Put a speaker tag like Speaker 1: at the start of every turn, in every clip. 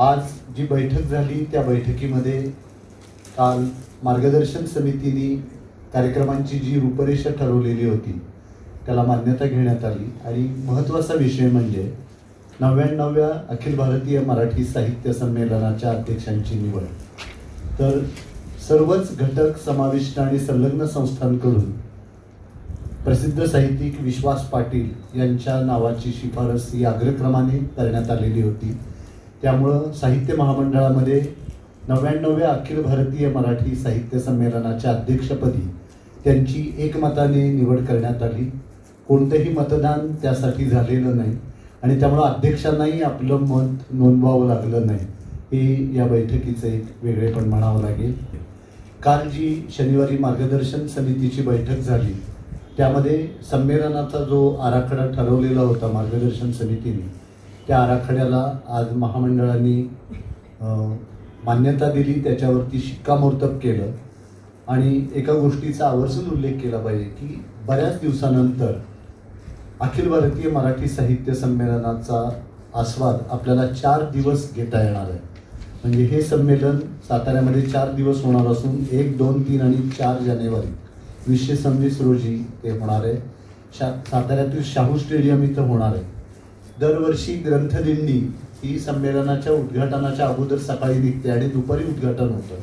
Speaker 1: आज जी बैठक झाली त्या बैठकीमध्ये काल मार्गदर्शन समितीने कार्यक्रमांची जी रूपरेषा ठरवलेली होती त्याला मान्यता घेण्यात आली. आणि महत्त्वाचा विषय म्हणजे नव्याण्णव्या अखिल भारतीय मराठी साहित्य संमेलनाच्या अध्यक्षांची निवड. तर सर्वच घटक समाविष्ट आणि संलग्न संस्थांकडून प्रसिद्ध साहित्यिक विश्वास पाटील यांच्या नावाची शिफारस ही अग्रक्रमाने करण्यात आलेली होती. त्यामुळं साहित्य महामंडळामध्ये नव्याण्णव्या अखिल भारतीय मराठी साहित्य संमेलनाच्या अध्यक्षपदी त्यांची एकमताने निवड करण्यात आली. कोणतंही मतदान त्यासाठी झालेलं नाही आणि त्यामुळं अध्यक्षांनाही आपलं मत नोंदवावं लागलं नाही हे या बैठकीचं एक वेगळेपण म्हणावं लागेल. काल जी शनिवारी मार्गदर्शन समितीची बैठक झाली. त्यामध्ये संमेलनाचा जो आराखडा ठरवलेला होता मार्गदर्शन समितीने त्या आराखड्याला आज महामंडळाने मान्यता दिली त्याच्यावरती शिक्कामोर्तब केलं. आणि एका गोष्टीचा आवर्जून उल्लेख केला पाहिजे की बऱ्याच दिवसानंतर अखिल भारतीय मराठी साहित्य संमेलनाचा आस्वाद आपल्याला चार दिवस घेता येणार आहे. म्हणजे हे संमेलन साताऱ्यामध्ये चार दिवस होणार असून एक दोन तीन आणि चार जानेवारी वीसशे सव्वीस रोजी ते होणार आहे. शा साताऱ्यातील शाहू स्टेडियम इथं होणार आहे. दरवर्षी ग्रंथदिंडी ही संमेलनाच्या उद्घाटनाच्या अगोदर सकाळी निघते आणि दुपारी उद्घाटन होतं.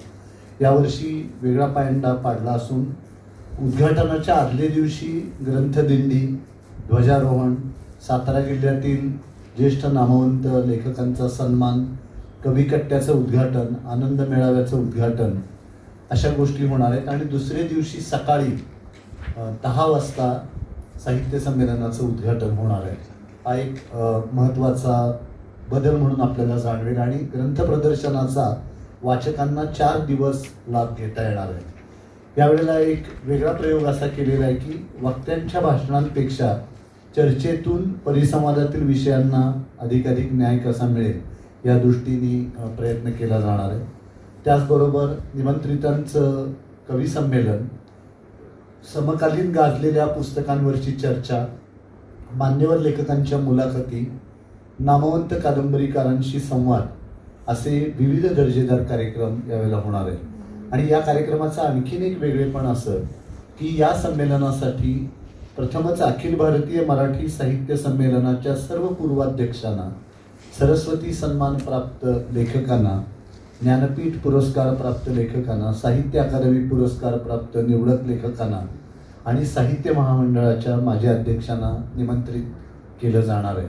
Speaker 1: यावर्षी वेगळा पायंडा पाडला असून उद्घाटनाच्या आदल्या दिवशी ग्रंथदिंडी ध्वजारोहण सातारा जिल्ह्यातील ज्येष्ठ नामवंत लेखकांचा सन्मान कविकट्ट्याचं उद्घाटन आनंद मेळाव्याचं उद्घाटन अशा गोष्टी होणार आहेत. आणि दुसऱ्या दिवशी सकाळी दहा वाजता साहित्य संमेलनाचं उद्घाटन होणार आहे. हा एक महत्त्वाचा बदल म्हणून आपल्याला जाणवेल आणि ग्रंथ प्रदर्शनाचा वाचकांना चार दिवस लाभ घेता येणार आहे. यावेळेला एक वेगळा प्रयोग असा केलेला आहे की वक्त्यांच्या भाषणांपेक्षा चर्चेतून परिसंवादातील विषयांना अधिकाधिक न्याय कसा मिळेल या दृष्टीने प्रयत्न केला जाणार आहे. त्याचबरोबर निमंत्रितांचं कवी संमेलन समकालीन गाजलेल्या पुस्तकांवरची चर्चा मान्यवर लेखकांच्या मुलाखती नामवंत कादंबरीकारांशी संवाद असे विविध दर्जेदार कार्यक्रम यावेळेला होणार आहे आणि या कार्यक्रमाचं आणखीन एक वेगळेपण असं की या संमेलनासाठी प्रथमच अखिल भारतीय मराठी साहित्य संमेलनाच्या सर्व पूर्वाध्यक्षांना सरस्वती सन्मान प्राप्त लेखकांना ज्ञानपीठ पुरस्कार प्राप्त लेखकांना साहित्य अकादमी पुरस्कार प्राप्त निवडक लेखकांना आणि साहित्य महामंडळाच्या माझ्या अध्यक्षांना निमंत्रित केलं जाणार आहे.